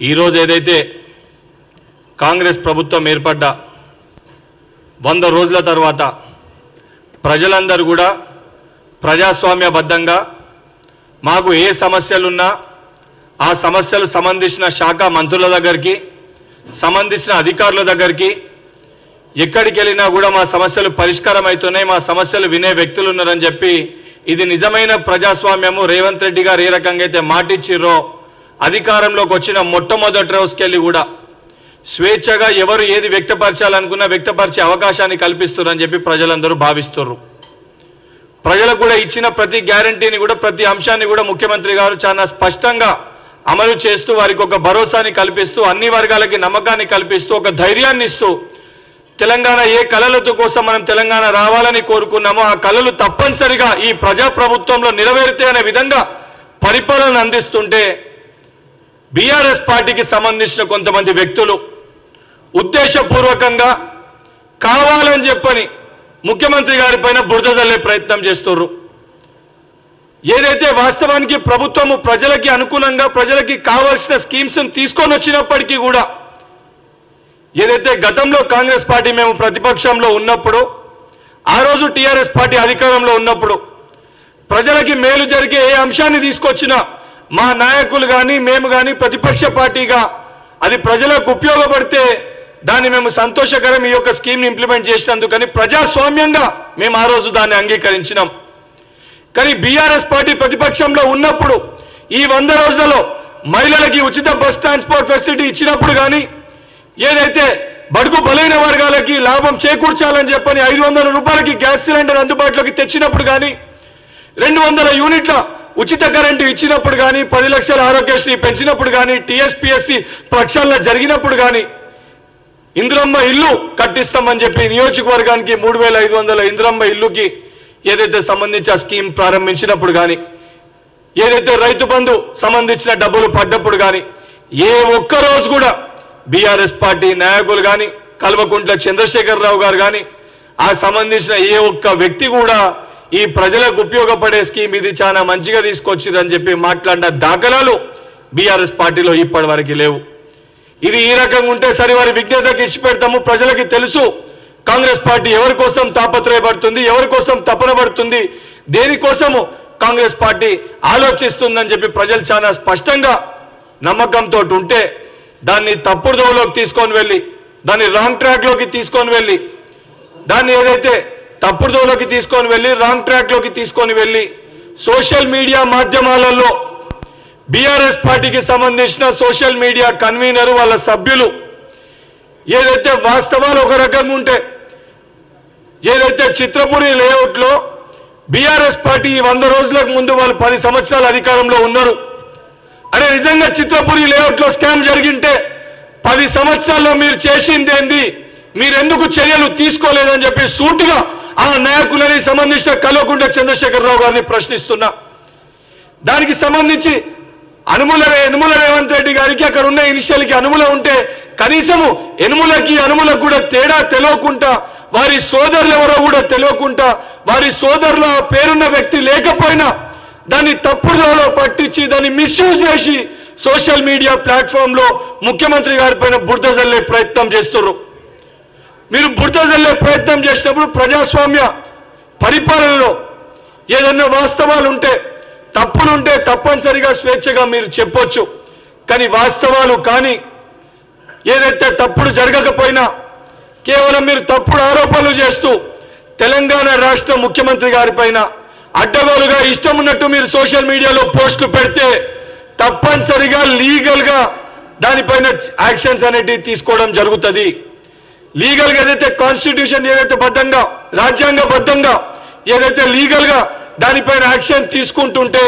ఈరోజు ఏదైతే కాంగ్రెస్ ప్రభుత్వం ఏర్పడ్డ వంద రోజుల తర్వాత ప్రజలందరూ కూడా ప్రజాస్వామ్యబద్ధంగా మాకు ఏ సమస్యలున్నా ఆ సమస్యలు సంబంధించిన శాఖ మంత్రుల దగ్గరికి సంబంధించిన అధికారుల దగ్గరికి ఎక్కడికి వెళ్ళినా కూడా మా సమస్యలు పరిష్కారం అవుతున్నాయి మా సమస్యలు వినే వ్యక్తులు ఉన్నారని చెప్పి ఇది నిజమైన ప్రజాస్వామ్యము. రేవంత్ రెడ్డి గారు ఏ రకంగా అయితే మాటిచ్చిర్రో అధికారంలోకి వచ్చిన మొట్టమొదటి రోజుకెళ్ళి కూడా స్వేచ్ఛగా ఎవరు ఏది వ్యక్తపరచాలనుకున్నా వ్యక్తపరిచే అవకాశాన్ని కల్పిస్తున్నారని చెప్పి ప్రజలందరూ భావిస్తున్నారు ప్రజలకు కూడా ఇచ్చిన ప్రతి గ్యారంటీని కూడా ప్రతి అంశాన్ని కూడా ముఖ్యమంత్రి గారు చాలా స్పష్టంగా అమలు చేస్తూ వారికి ఒక భరోసాని కల్పిస్తూ అన్ని వర్గాలకి నమ్మకాన్ని కల్పిస్తూ ఒక ధైర్యాన్ని ఇస్తూ తెలంగాణ ఏ కళలతో కోసం మనం తెలంగాణ రావాలని కోరుకున్నామో ఆ కళలు తప్పనిసరిగా ఈ ప్రజా ప్రభుత్వంలో నెరవేరుతాయి అనే విధంగా పరిపాలన అందిస్తుంటే బీఆర్ఎస్ పార్టీకి సంబంధించిన కొంతమంది వ్యక్తులు ఉద్దేశపూర్వకంగా కావాలని చెప్పని ముఖ్యమంత్రి గారి పైన బురద చల్లే ప్రయత్నం చేస్తున్నారు ఏదైతే వాస్తవానికి ప్రభుత్వము ప్రజలకి అనుకూలంగా ప్రజలకి కావాల్సిన స్కీమ్స్ను తీసుకొని వచ్చినప్పటికీ కూడా ఏదైతే గతంలో కాంగ్రెస్ పార్టీ మేము ప్రతిపక్షంలో ఉన్నప్పుడు ఆ రోజు టీఆర్ఎస్ పార్టీ అధికారంలో ఉన్నప్పుడు ప్రజలకి మేలు జరిగే ఏ అంశాన్ని తీసుకొచ్చినా మా నాయకులు కానీ మేము కానీ ప్రతిపక్ష పార్టీగా అది ప్రజలకు ఉపయోగపడితే దాన్ని మేము సంతోషకరం ఈ యొక్క స్కీమ్ని ఇంప్లిమెంట్ చేసినందుకని ప్రజాస్వామ్యంగా మేము ఆ రోజు దాన్ని అంగీకరించినాం. కానీ బీఆర్ఎస్ పార్టీ ప్రతిపక్షంలో ఉన్నప్పుడు ఈ వంద రోజులలో మహిళలకి ఉచిత బస్ ట్రాన్స్పోర్ట్ ఫెసిలిటీ ఇచ్చినప్పుడు కానీ ఏదైతే బడుగు బలైన వర్గాలకి లాభం చేకూర్చాలని చెప్పని ఐదు వందల రూపాయలకి గ్యాస్ సిలిండర్ అందుబాటులోకి తెచ్చినప్పుడు కానీ రెండు వందల యూనిట్ల ఉచిత కరెంటు ఇచ్చినప్పుడు కానీ పది లక్షల ఆరోగ్యశ్రీ పెంచినప్పుడు కానీ టీఎస్పీఎస్సీ ప్రక్షాళన జరిగినప్పుడు కానీ ఇంద్రమ్మ ఇల్లు కట్టిస్తామని చెప్పి నియోజకవర్గానికి మూడు వేల ఐదు వందల ఇంద్రమ్మ ఇల్లుకి ఏదైతే సంబంధించి ఆ స్కీమ్ ప్రారంభించినప్పుడు కానీ ఏదైతే రైతు బంధు సంబంధించిన డబ్బులు పడ్డప్పుడు కానీ ఏ ఒక్క రోజు కూడా బీఆర్ఎస్ పార్టీ నాయకులు కానీ కల్వకుంట్ల చంద్రశేఖరరావు గారు కానీ ఆ సంబంధించిన ఏ ఒక్క వ్యక్తి కూడా ఈ ప్రజలకు ఉపయోగపడే స్కీమ్ ఇది చాలా మంచిగా తీసుకొచ్చిందని చెప్పి మాట్లాడిన దాఖలాలు బీఆర్ఎస్ పార్టీలో ఇప్పటి వరకు లేవు. ఇది ఈ రకంగా ఉంటే సరే వారి విజ్ఞతకి ఇచ్చి పెడతాము ప్రజలకి తెలుసు కాంగ్రెస్ పార్టీ ఎవరి కోసం తాపత్రయపడుతుంది ఎవరి కోసం తపన పడుతుంది దేనికోసము కాంగ్రెస్ పార్టీ ఆలోచిస్తుందని చెప్పి ప్రజలు చాలా స్పష్టంగా నమ్మకంతో ఉంటే దాన్ని తప్పుడు దోవలోకి తీసుకొని వెళ్ళి దాన్ని రాంగ్ ట్రాక్లోకి తీసుకొని వెళ్ళి దాన్ని ఏదైతే తప్పుడు దోవలోకి తీసుకొని వెళ్ళి రాంగ్ ట్రాక్లోకి తీసుకొని వెళ్ళి సోషల్ మీడియా మాధ్యమాలలో బీఆర్ఎస్ పార్టీకి సంబంధించిన సోషల్ మీడియా కన్వీనర్ వాళ్ళ సభ్యులు. ఏదైతే వాస్తవాలు ఒక రకంగా ఉంటే ఏదైతే చిత్రపురి లేఅవుట్లో బీఆర్ఎస్ పార్టీ ఈ వంద రోజులకు ముందు వాళ్ళు పది సంవత్సరాల అధికారంలో ఉన్నారు. అరే నిజంగా చిత్రపురి లేఅవుట్లో స్కామ్ జరిగింటే పది సంవత్సరాల్లో మీరు చేసిందేంది మీరెందుకు చర్యలు తీసుకోలేదని చెప్పి సూటిగా ఆ నాయకులని సంబంధించిన కల్వకుంట్ల చంద్రశేఖరరావు గారిని ప్రశ్నిస్తున్నా. దానికి సంబంధించి అనుముల ఎనుముల రేవంత్ రెడ్డి గారికి అక్కడ ఉన్న ఇనిషియల్కి అనుముల ఉంటే కనీసము ఎనుములకి అనుములకు కూడా తేడా తెలియకుండా వారి సోదరులు ఎవరో కూడా తెలియకుండా వారి సోదరుల పేరున్న వ్యక్తి లేకపోయినా దాన్ని తప్పుదోలో పట్టించి దాన్ని మిస్యూజ్ చేసి సోషల్ మీడియా ప్లాట్ఫామ్లో ముఖ్యమంత్రి గారి పైన బురద జల్లే ప్రయత్నం చేస్తున్నారు మీరు బురద ప్రయత్నం చేసినప్పుడు ప్రజాస్వామ్య పరిపాలనలో ఏదన్నా వాస్తవాలు ఉంటే తప్పులుంటే తప్పనిసరిగా స్వేచ్ఛగా మీరు చెప్పొచ్చు. కానీ వాస్తవాలు కానీ ఏదైతే తప్పుడు జరగకపోయినా కేవలం మీరు తప్పుడు ఆరోపణలు చేస్తూ తెలంగాణ రాష్ట్ర ముఖ్యమంత్రి గారిపైన అడ్డగోలుగా ఇష్టం ఉన్నట్టు మీరు సోషల్ మీడియాలో పోస్టులు పెడితే తప్పనిసరిగా లీగల్గా దానిపైన యాక్షన్స్ అనేటివి తీసుకోవడం జరుగుతుంది. లీగల్గా ఏదైతే కాన్స్టిట్యూషన్ ఏదైతే బద్ధంగా రాజ్యాంగబద్ధంగా ఏదైతే లీగల్గా దానిపైన యాక్షన్ తీసుకుంటుంటే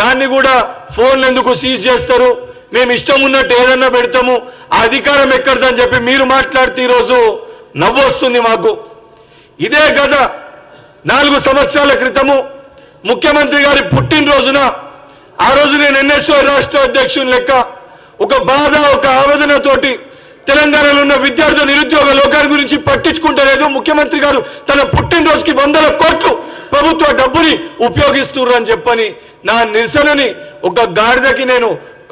దాన్ని కూడా ఫోన్లు ఎందుకు సీజ్ చేస్తారు? మేము ఇష్టం ఉన్నట్టు ఏదన్నా పెడతాము. ఆ అధికారం ఎక్కడదని చెప్పి మీరు మాట్లాడితే ఈరోజు నవ్వొస్తుంది మాకు. ఇదే గత నాలుగు సంవత్సరాల క్రితము ముఖ్యమంత్రి గారి పుట్టినరోజున ఆ రోజు నేను ఎన్ఎస్ఓ రాష్ట్ర అధ్యక్షుని లెక్క ఒక బాధ ఒక ఆవేదనతోటి తెలంగాణలో ఉన్న విద్యార్థులు నిరుద్యోగ లోకాల గురించి పట్టించుకుంటలేదు. ముఖ్యమంత్రి గారు తన పుట్టినరోజుకి వందల కోట్లు ప్రభుత్వ డబ్బుని ఉపయోగిస్తున్నారు అని చెప్పని నా నిరసనని ఒక గాడిదకి నేను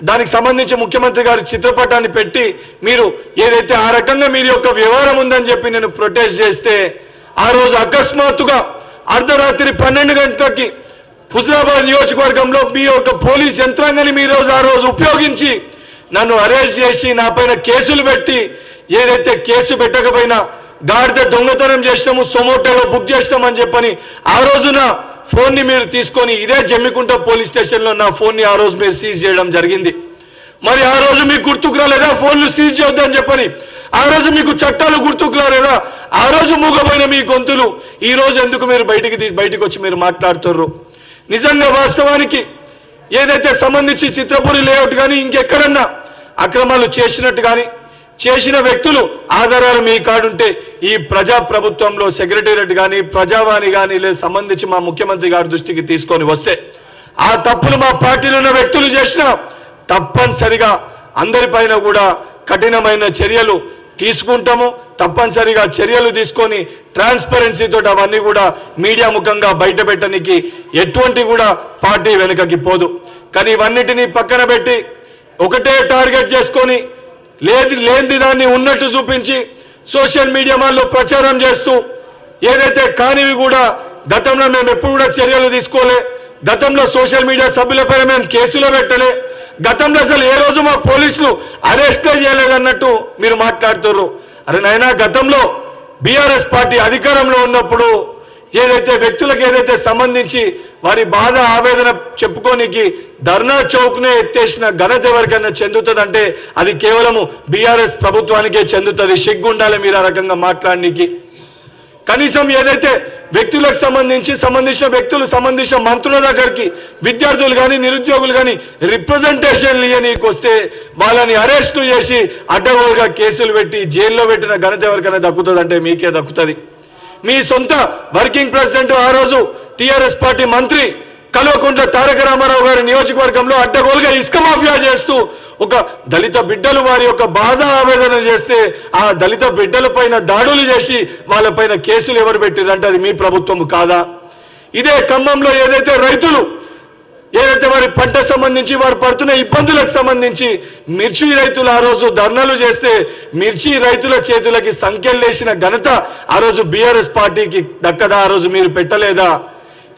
దానికి సంబంధించి ముఖ్యమంత్రి గారు చిత్రపటాన్ని పెట్టి మీరు ఏదైతే ఆ రకంగా మీరు యొక్క వ్యవహారం ఉందని చెప్పి నేను ప్రొటెస్ట్ చేస్తే ఆ రోజు అకస్మాత్తుగా అర్ధరాత్రి పన్నెండు గంటలకి హుజరాబాద్ నియోజకవర్గంలో మీ యొక్క పోలీస్ యంత్రాంగాన్ని మీరు రోజు ఆ రోజు ఉపయోగించి నన్ను అరెస్ట్ చేసి నా పైన కేసులు పెట్టి ఏదైతే కేసు పెట్టకపోయినా గాడిద దొంగతనం చేసినాము సొమోటోలో బుక్ చేసినామని చెప్పని ఆ రోజున ఫోన్ని మీరు తీసుకొని ఇదే జమ్మికుంట పోలీస్ స్టేషన్లో నా ఫోన్ని ఆ రోజు మీరు సీజ్ చేయడం జరిగింది. మరి ఆ రోజు మీకు గుర్తుకు రాలేదా? ఫోన్లు సీజ్ చేయొద్దని చెప్పని. ఆ రోజు మీకు చట్టాలు గుర్తుకు రాలేదా? ఆ రోజు మూగపోయిన మీ గొంతులు ఈ రోజు ఎందుకు మీరు బయటికి తీసి బయటికి వచ్చి మీరు మాట్లాడుతుర్రు? నిజంగా వాస్తవానికి ఏదైతే సంబంధించి చిత్రపురి లేఅవుట్ కానీ ఇంకెక్కడన్నా అక్రమాలు చేసినట్టు కానీ చేసిన వ్యక్తులు ఆధారాలు మీ కాడుంటే ఈ ప్రజా ప్రభుత్వంలో సెక్రటేరియట్ కానీ ప్రజావాణి కానీ లేదా సంబంధించి మా ముఖ్యమంత్రి గారి దృష్టికి తీసుకొని వస్తే ఆ తప్పులు మా పార్టీలో ఉన్న వ్యక్తులు చేసిన తప్పనిసరిగా అందరిపైన కూడా కఠినమైన చర్యలు తీసుకుంటాము. తప్పనిసరిగా చర్యలు తీసుకొని ట్రాన్స్పరెన్సీతో అవన్నీ కూడా మీడియా ముఖంగా బయట పెట్టడానికి ఎటువంటి కూడా పార్టీ వెనుకకి పోదు. కానీ ఇవన్నిటినీ పక్కన పెట్టి ఒకటే టార్గెట్ చేసుకొని లేదు లేనిది దాన్ని ఉన్నట్టు చూపించి సోషల్ మీడియా వాళ్ళు ప్రచారం చేస్తూ ఏదైతే కానివి కూడా గతంలో మేము ఎప్పుడు కూడా చర్యలు తీసుకోలే గతంలో సోషల్ మీడియా సభ్యులపైన మేము కేసులు పెట్టలే గతంలో అసలు ఏ రోజు మా పోలీసులు అరెస్టే చేయలేదన్నట్టు మీరు మాట్లాడుతున్నారు అరే నాయనా గతంలో బీఆర్ఎస్ పార్టీ అధికారంలో ఉన్నప్పుడు ఏదైతే వ్యక్తులకు ఏదైతే సంబంధించి వారి బాధ ఆవేదన చెప్పుకోనికి ధర్నా చౌక్నే ఎత్తేసిన ఘనత ఎవరికైనా చెందుతుందంటే అది కేవలము బీఆర్ఎస్ ప్రభుత్వానికే చెందుతుంది. సిగ్గుండాలి మీరు ఆ రకంగా మాట్లాడడానికి కనీసం ఏదైతే వ్యక్తులకు సంబంధించి సంబంధించిన వ్యక్తులు సంబంధించిన మంత్రుల దగ్గరికి విద్యార్థులు కానీ నిరుద్యోగులు కానీ రిప్రజెంటేషన్లు ఇవ్వనీకి వస్తే వాళ్ళని అరెస్టు చేసి అడ్డగోలుగా కేసులు పెట్టి జైల్లో పెట్టిన ఘనత ఎవరికైనా దక్కుతుందంటే మీకే దక్కుతుంది. మీ సొంత వర్కింగ్ ప్రెసిడెంట్ ఆ రోజు టిఆర్ఎస్ పార్టీ మంత్రి కల్వకుంట్ల తారక రామారావు గారి నియోజకవర్గంలో అడ్డగోలుగా ఇసుక మాఫియా చేస్తూ ఒక దళిత బిడ్డలు వారి యొక్క బాధ ఆవేదన చేస్తే ఆ దళిత బిడ్డల పైన దాడులు చేసి వాళ్ళపైన కేసులు ఎవరు పెట్టిరంటే అది మీ ప్రభుత్వం కాదా? ఇదే ఖమ్మంలో ఏదైతే రైతులు ఏదైతే వారి పంట సంబంధించి వారు పడుతున్న ఇబ్బందులకు సంబంధించి మిర్చి రైతులు ఆ రోజు ధర్నాలు చేస్తే మిర్చి రైతుల చేతులకి సంఖ్యలేసిన ఘనత ఆ రోజు బీఆర్ఎస్ పార్టీకి దక్కదా? ఆ రోజు మీరు పెట్టలేదా?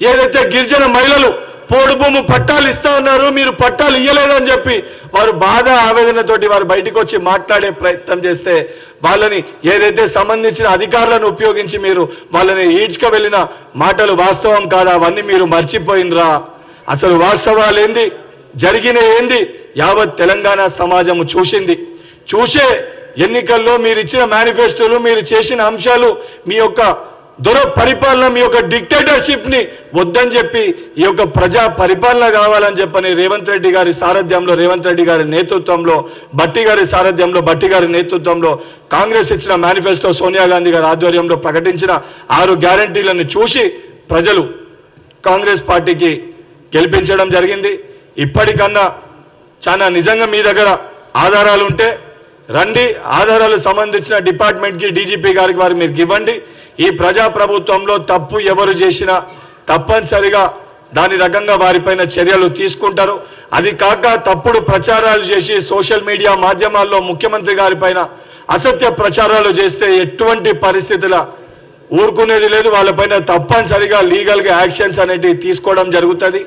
ఏదైతే గిరిజన మహిళలు పోడు భూము పట్టాలు ఇస్తా ఉన్నారు మీరు పట్టాలు ఇయ్యలేదని చెప్పి వారు బాధ ఆవేదనతోటి వారు బయటకు వచ్చి మాట్లాడే ప్రయత్నం చేస్తే వాళ్ళని ఏదైతే సంబంధించిన అధికారులను ఉపయోగించి మీరు వాళ్ళని ఈడ్చుక వెళ్ళిన మాటలు వాస్తవం కాదా? అవన్నీ మీరు మర్చిపోయినరా? అసలు వాస్తవాలు ఏంది? జరిగిన ఏంది? యావత్ తెలంగాణ సమాజము చూసింది. చూసే ఎన్నికల్లో మీరు ఇచ్చిన మేనిఫెస్టోలు మీరు చేసిన అంశాలు మీ యొక్క దొర పరిపాలన మీ యొక్క డిక్టేటర్షిప్ని వద్దని చెప్పి ఈ యొక్క ప్రజా పరిపాలన కావాలని చెప్పని రేవంత్ రెడ్డి గారి సారథ్యంలో రేవంత్ రెడ్డి గారి నేతృత్వంలో బట్టి గారి సారథ్యంలో బట్టి గారి నేతృత్వంలో కాంగ్రెస్ ఇచ్చిన మేనిఫెస్టో సోనియా గాంధీ గారి ఆధ్వర్యంలో ప్రకటించిన ఆరు గ్యారంటీలను చూసి ప్రజలు కాంగ్రెస్ పార్టీకి గెలిపించడం జరిగింది. ఇప్పటికన్నా చాలా నిజంగా మీ దగ్గర ఆధారాలు ఉంటే రండి. ఆధారాలు సంబంధించిన డిపార్ట్మెంట్కి డీజీపీ గారికి వారికి మీరు ఇవ్వండి. ఈ ప్రజా ప్రభుత్వంలో తప్పు ఎవరు చేసినా తప్పనిసరిగా దాని రకంగా వారిపైన చర్యలు తీసుకుంటారు. అది కాక తప్పుడు ప్రచారాలు చేసి సోషల్ మీడియా మాధ్యమాల్లో ముఖ్యమంత్రి గారిపైన అసత్య ప్రచారాలు చేస్తే ఎటువంటి పరిస్థితుల ఊరుకునేది లేదు. వాళ్ళపైన తప్పనిసరిగా లీగల్గా యాక్షన్స్ అనేటివి తీసుకోవడం జరుగుతుంది.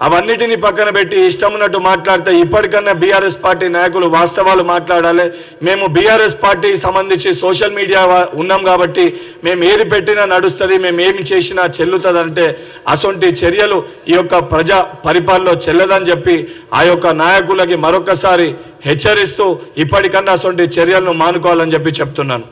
అవన్నిటిని పక్కన పెట్టి ఇష్టం ఉన్నట్టు మాట్లాడితే ఇప్పటికన్నా బీఆర్ఎస్ పార్టీ నాయకులు వాస్తవాలు మాట్లాడాలి. మేము బీఆర్ఎస్ పార్టీ సంబంధించి సోషల్ మీడియా ఉన్నాం కాబట్టి మేము ఏది పెట్టినా నడుస్తుంది మేము ఏమి చేసినా చెల్లుతుంది అంటే అసొంటి చర్యలు ఈ యొక్క ప్రజా పరిపాలనలో చెల్లదని చెప్పి ఆ యొక్క నాయకులకి మరొకసారి హెచ్చరిస్తూ ఇప్పటికన్నా అసొంటి చర్యలను మానుకోవాలని చెప్పి చెప్తున్నాను.